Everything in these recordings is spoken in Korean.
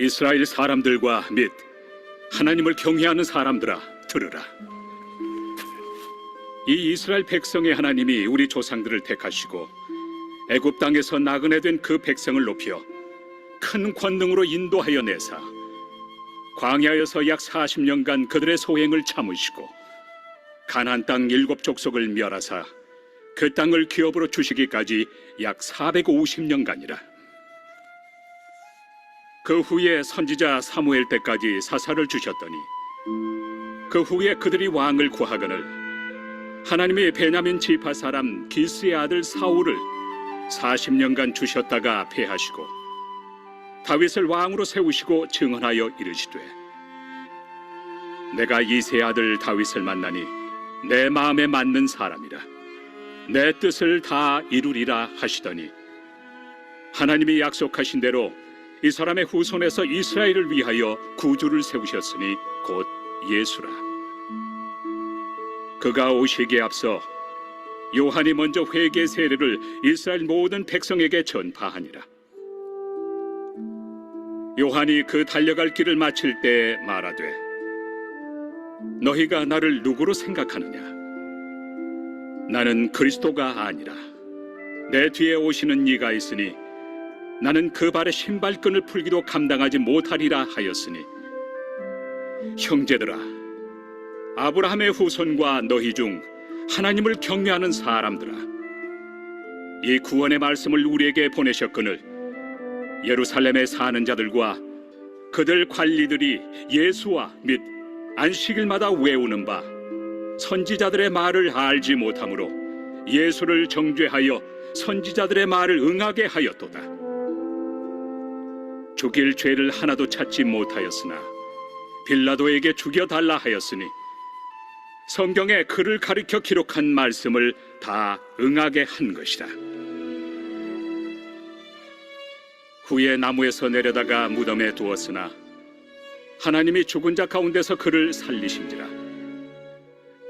이스라엘 사람들과 및 하나님을 경외하는 사람들아 들으라. 이 이스라엘 백성의 하나님이 우리 조상들을 택하시고 애굽 땅에서 나그네 된 그 백성을 높여 큰 권능으로 인도하여 내사 광야에서 약 40년간 그들의 소행을 참으시고 가나안 땅 일곱 족속을 멸하사 그 땅을 기업으로 주시기까지 약 450년간이라. 그 후에 선지자 사무엘 때까지 사사를 주셨더니 그 후에 그들이 왕을 구하거늘 하나님의 베냐민 지파 사람 기스의 아들 사울을 40년간 주셨다가 패하시고 다윗을 왕으로 세우시고 증언하여 이르시되 내가 이세 아들 다윗을 만나니 내 마음에 맞는 사람이라. 내 뜻을 다 이루리라 하시더니 하나님이 약속하신 대로 이 사람의 후손에서 이스라엘을 위하여 구주를 세우셨으니 곧 예수라. 그가 오시기에 앞서 요한이 먼저 회개 세례를 이스라엘 모든 백성에게 전파하니라. 요한이 그 달려갈 길을 마칠 때 말하되 너희가 나를 누구로 생각하느냐? 나는 그리스도가 아니라 내 뒤에 오시는 이가 있으니 나는 그 발의 신발끈을 풀기도 감당하지 못하리라 하였으니 형제들아 아브라함의 후손과 너희 중 하나님을 경외하는 사람들아 이 구원의 말씀을 우리에게 보내셨거늘 예루살렘에 사는 자들과 그들 관리들이 예수와 및 안식일마다 외우는 바 선지자들의 말을 알지 못하므로 예수를 정죄하여 선지자들의 말을 응하게 하였도다. 죽일 죄를 하나도 찾지 못하였으나 빌라도에게 죽여달라 하였으니 성경에 그를 가리켜 기록한 말씀을 다 응하게 한 것이다. 후에 나무에서 내려다가 무덤에 두었으나 하나님이 죽은 자 가운데서 그를 살리신지라.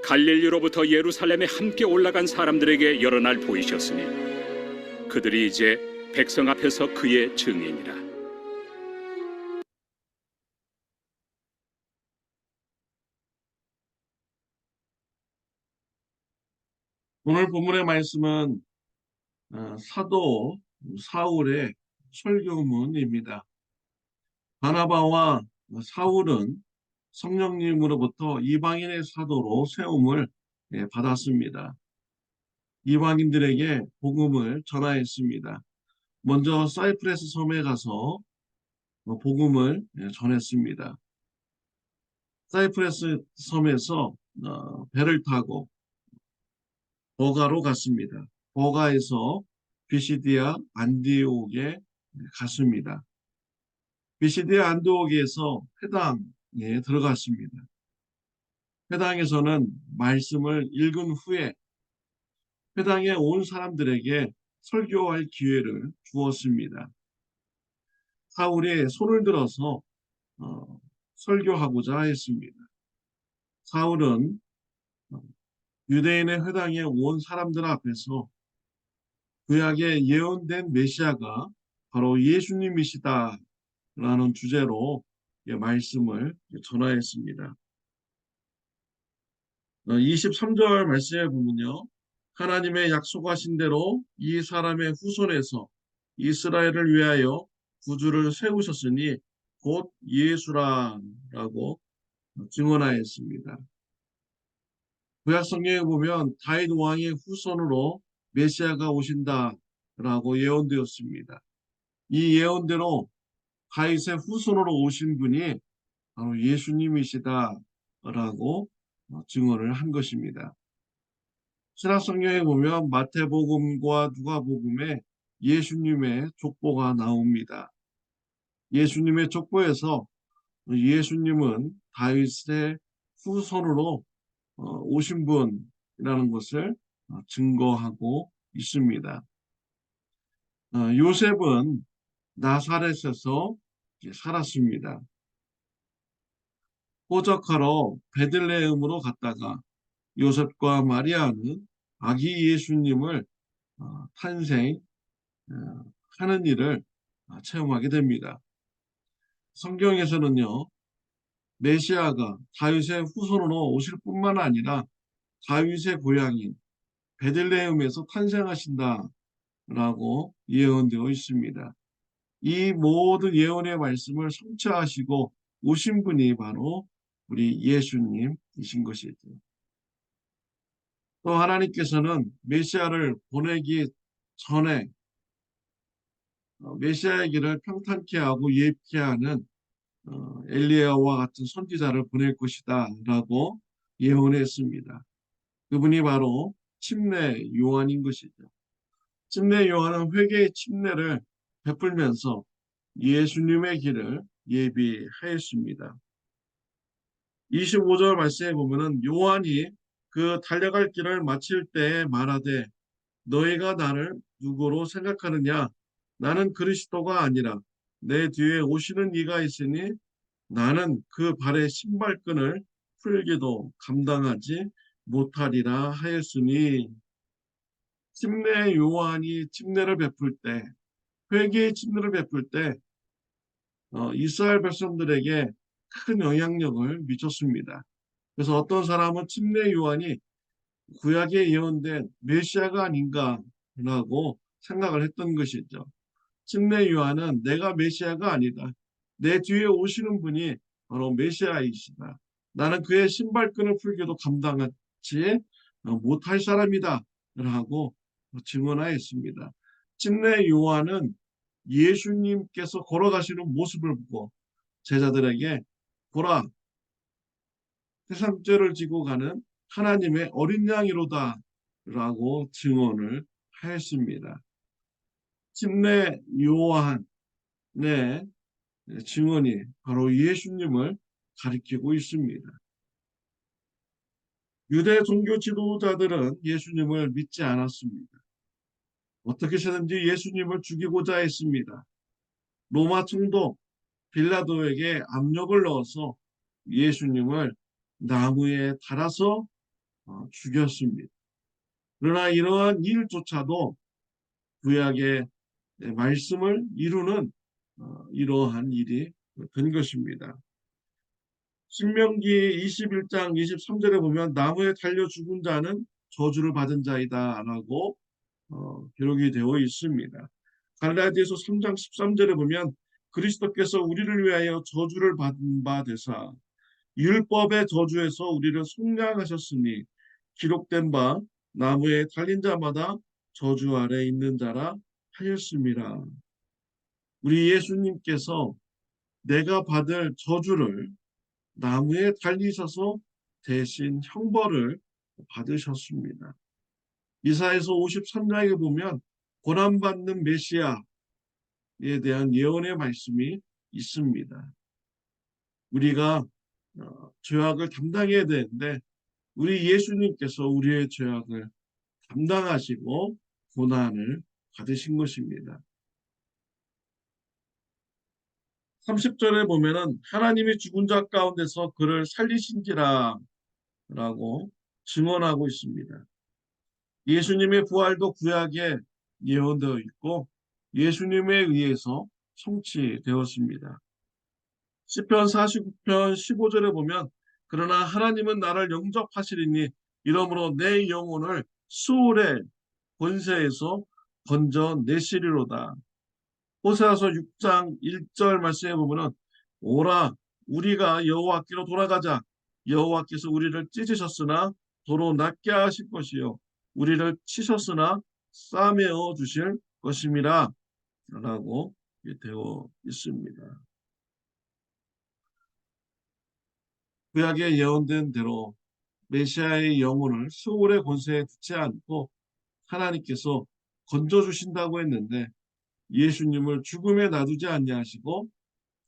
갈릴리로부터 예루살렘에 함께 올라간 사람들에게 여러 날 보이셨으니 그들이 이제 백성 앞에서 그의 증인이라. 오늘 본문의 말씀은 어, 사도 사울의 설교문입니다. 바나바와 사울은 성령님으로부터 이방인의 사도로 세움을 예, 받았습니다. 이방인들에게 복음을 전하였습니다. 먼저 사이프레스 섬에 가서 어, 복음을 예, 전했습니다. 사이프레스 섬에서 어, 배를 타고 버가로 갔습니다. 버가에서 비시디아 안디옥에 갔습니다. 비시디아 안디옥에서 회당에 들어갔습니다. 회당에서는 말씀을 읽은 후에 회당에 온 사람들에게 설교할 기회를 주었습니다. 사울이 손을 들어서 어, 설교하고자 했습니다. 사울은 유대인의 회당에 온 사람들 앞에서 구약에 예언된 메시아가 바로 예수님이시다 라는 주제로 말씀을 전하였습니다. 23절 말씀에 보면요. 하나님의 약속하신 대로 이 사람의 후손에서 이스라엘을 위하여 구주를 세우셨으니 곧 예수라라고 증언하였습니다. 구약 성경에 보면 다윗 왕의 후손으로 메시아가 오신다라고 예언되었습니다. 이 예언대로 다윗의 후손으로 오신 분이 바로 예수님이시다라고 증언을 한 것입니다. 신약 성경에 보면 마태복음과 누가복음에 예수님의 족보가 나옵니다. 예수님의 족보에서 예수님은 다윗의 후손으로 어, 오신 분이라는 것을 어, 증거하고 있습니다. 어, 요셉은 나사렛에서 살았습니다. 호적하러 베들레헴으로 갔다가 요셉과 마리아는 아기 예수님을 어, 탄생하는 일을 어, 체험하게 됩니다. 성경에서는요, 메시아가 다윗의 후손으로 오실 뿐만 아니라 다윗의 고향인 베들레헴에서 탄생하신다라고 예언되어 있습니다. 이 모든 예언의 말씀을 성취하시고 오신 분이 바로 우리 예수님이신 것이죠. 또 하나님께서는 메시아를 보내기 전에 어, 메시아의 길을 평탄케 하고 예비케 하는 어, 엘리야와 같은 선지자를 보낼 것이다 라고 예언했습니다. 그분이 바로 침례 요한인 것이죠. 침례 요한은 회개의 침례를 베풀면서 예수님의 길을 예비하였습니다. 25절 말씀에 보면은 요한이 그 달려갈 길을 마칠 때에 말하되 너희가 나를 누구로 생각하느냐 나는 그리스도가 아니라 내 뒤에 오시는 이가 있으니 나는 그 발의 신발끈을 풀기도 감당하지 못하리라 하였으니 침례 요한이 침례를 베풀 때 회개의 침례를 베풀 때 어, 이스라엘 백성들에게 큰 영향력을 미쳤습니다. 그래서 어떤 사람은 침례 요한이 구약에 예언된 메시아가 아닌가라고 생각을 했던 것이죠. 침례 요한은 내가 메시아가 아니다. 내 뒤에 오시는 분이 바로 메시아이시다. 나는 그의 신발끈을 풀기도 감당하지 못할 사람이다. 라고 증언하였습니다. 침례 요한은 예수님께서 걸어가시는 모습을 보고 제자들에게 보라 세상죄를 지고 가는 하나님의 어린 양이로다 라고 증언을 하였습니다. 침례 요한의 증언이 바로 예수님을 가리키고 있습니다. 유대 종교 지도자들은 예수님을 믿지 않았습니다. 어떻게 해서든지 예수님을 죽이고자 했습니다. 로마 총독 빌라도에게 압력을 넣어서 예수님을 나무에 달아서 어, 죽였습니다. 그러나 이러한 일조차도 구약의 말씀을 이루는 어, 이러한 일이 된 것입니다. 신명기 21장 23절에 보면 나무에 달려 죽은 자는 저주를 받은 자이다 라고 어, 기록이 되어 있습니다. 갈라디아서 3장 13절에 보면 그리스도께서 우리를 위하여 저주를 받은 바 되사 율법의 저주에서 우리를 속량하셨으니 기록된 바 나무에 달린 자마다 저주 아래 있는 자라 하였습니다. 우리 예수님께서 내가 받을 저주를 나무에 달리셔서 대신 형벌을 받으셨습니다. 이사에서 53장에 보면 고난받는 메시아에 대한 예언의 말씀이 있습니다. 우리가 어, 죄악을 담당해야 되는데 우리 예수님께서 우리의 죄악을 담당하시고 고난을 받으신 것입니다. 30절에 보면은 하나님이 죽은 자 가운데서 그를 살리신지라 라고 증언하고 있습니다. 예수님의 부활도 구약에 예언되어 있고 예수님에 의해서 성취되었습니다. 시편 49편 15절에 보면 그러나 하나님은 나를 영접하시리니 이러므로 내 영혼을 수월의 권세에서 건져 내시리로다. 호세아서 6장 1절 말씀에 보면은 오라 우리가 여호와께로 돌아가자 여호와께서 우리를 찢으셨으나 도로 낫게 하실 것이요 우리를 치셨으나 싸매어 주실 것임이라 라고 되어 있습니다. 구약에 예언된 대로 메시아의 영혼을 수월의 권세에 두지 않고 하나님께서 건져주신다고 했는데 예수님을 죽음에 놔두지 아니하시고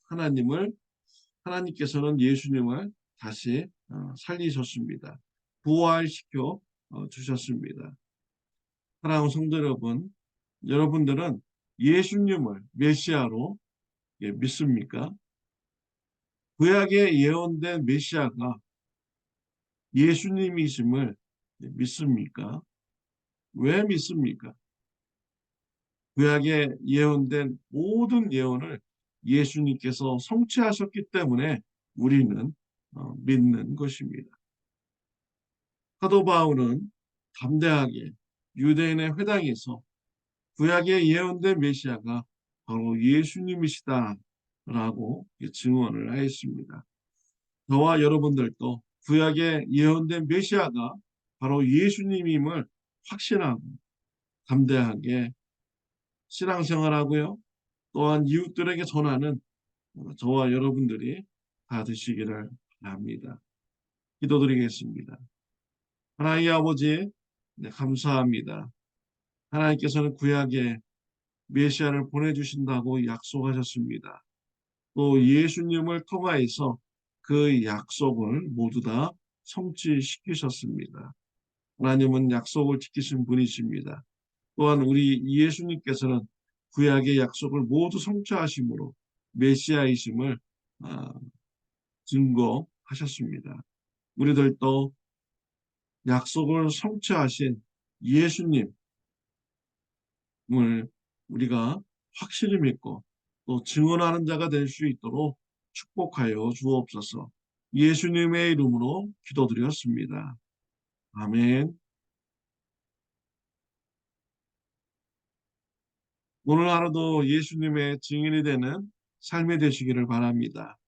하나님을 하나님께서는 예수님을 다시 어, 살리셨습니다. 부활시켜 어, 주셨습니다. 사랑하는 성도 여러분, 여러분들은 예수님을 메시아로 예, 믿습니까? 구약에 예언된 메시아가 예수님이심을 믿습니까? 왜 믿습니까? 구약에 예언된 모든 예언을 예수님께서 성취하셨기 때문에 우리는 어, 믿는 것입니다. 사도 바울은 담대하게 유대인의 회당에서 구약에 예언된 메시아가 바로 예수님이시다라고 증언을 하였습니다. 저와 여러분들도 구약에 예언된 메시아가 바로 예수님임을 확신하고 담대하게 신앙생활하고요. 또한 이웃들에게 전하는 저와 여러분들이 다 되시기를 바랍니다. 기도드리겠습니다. 하나님 아버지 네, 감사합니다. 하나님께서는 구약에 메시아를 보내주신다고 약속하셨습니다. 또 예수님을 통하여서 그 약속을 모두 다 성취시키셨습니다. 하나님은 약속을 지키신 분이십니다. 또한 우리 예수님께서는 구약의 약속을 모두 성취하심으로 메시아이심을 아, 증거하셨습니다. 우리들도 약속을 성취하신 예수님을 우리가 확실히 믿고 또 증언하는 자가 될 수 있도록 축복하여 주옵소서. 예수님의 이름으로 기도드렸습니다. 아멘. 오늘 하루도 예수님의 증인이 되는 삶이 되시기를 바랍니다.